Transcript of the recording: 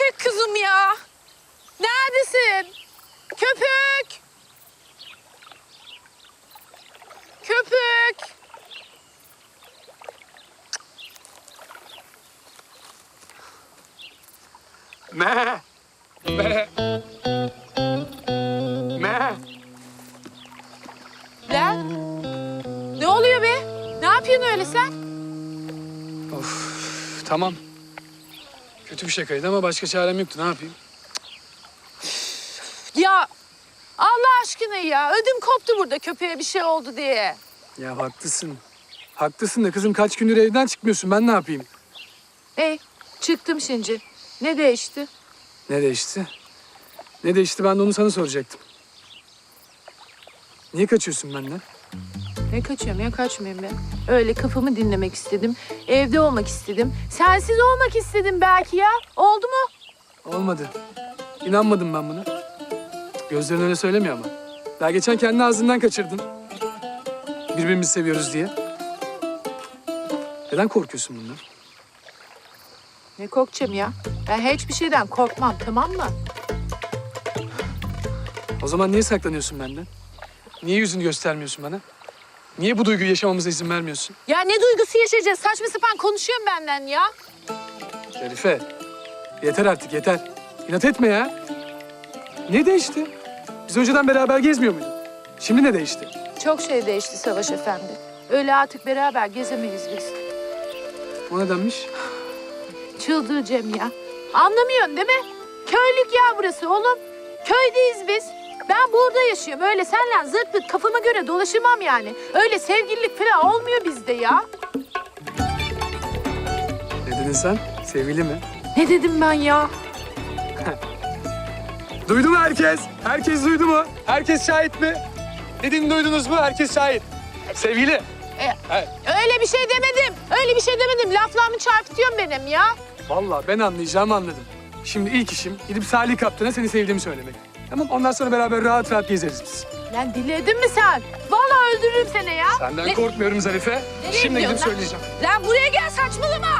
Gerçek kızım ya. Neredesin? Köpük. Köpük. Me. Me. Me. Lan. Ne oluyor be? Ne yapıyorsun öyle sen? Of tamam. Kötü bir şakaydı ama başka çarem yoktu. Ne yapayım? Ya Allah aşkına ya. Ödüm koptu burada köpeğe bir şey oldu diye. Ya haklısın. Haklısın da kızım kaç gündür evden çıkmıyorsun. Ben ne yapayım? Ey çıktım şimdi. Ne değişti? Ne değişti? Ne değişti ben de onu sana soracaktım. Niye kaçıyorsun benden? Ne kaçıyorum ya kaçmayayım ben. Öyle kafamı dinlemek istedim. Evde olmak istedim. Sensiz olmak istedim belki ya. Oldu mu? Olmadı. İnanmadım ben buna. Gözlerin öyle söylemiyor ama. Daha geçen kendi ağzından kaçırdın. Birbirimizi seviyoruz diye. Neden korkuyorsun bundan? Ne korkacağım ya? Ben hiçbir şeyden korkmam tamam mı? O zaman niye saklanıyorsun benden? Niye yüzünü göstermiyorsun bana? Niye bu duyguyu yaşamamıza izin vermiyorsun? Ya ne duygusu yaşayacağız? Saçma sapan konuşuyorsun benden ya. Şerife, yeter artık yeter. İnat etme ya. Ne değişti? Biz önceden beraber gezmiyor muyduk? Şimdi ne değişti? Çok şey değişti Savaş Efendi. Öyle artık beraber gezemeyiz biz. O nedenmiş? Çıldıracağım ya. Anlamıyorsun değil mi? Köylük ya burası oğlum. Köydeyiz biz. Burada yaşıyorum. Öyle senle zırt pırt kafama göre dolaşamam yani. Öyle sevgililik falan olmuyor bizde ya. Ne dedin sen? Sevgili mi? Ne dedim ben ya? Duydu mu herkes? Herkes duydu mu? Herkes şahit mi? Dediğimi duydunuz mu? Herkes şahit. Sevgili. E, Evet. öyle bir şey demedim. Öyle bir şey demedim. Laflarımı çarpıtıyorsun benim ya. Vallahi ben anlayacağımı anladım. Şimdi ilk işim gidip Salih Kaptan'a seni sevdiğimi söylemek. Tamam ondan sonra beraber rahat rahat gezeriz biz. Lan diledin mi sen? Vallahi öldürürüm seni ya. Senden korkmuyorum Zarife. Nereye Şimdi gidip gidiyorsun lan? söyleyeceğim. Lan buraya gel saçmalama.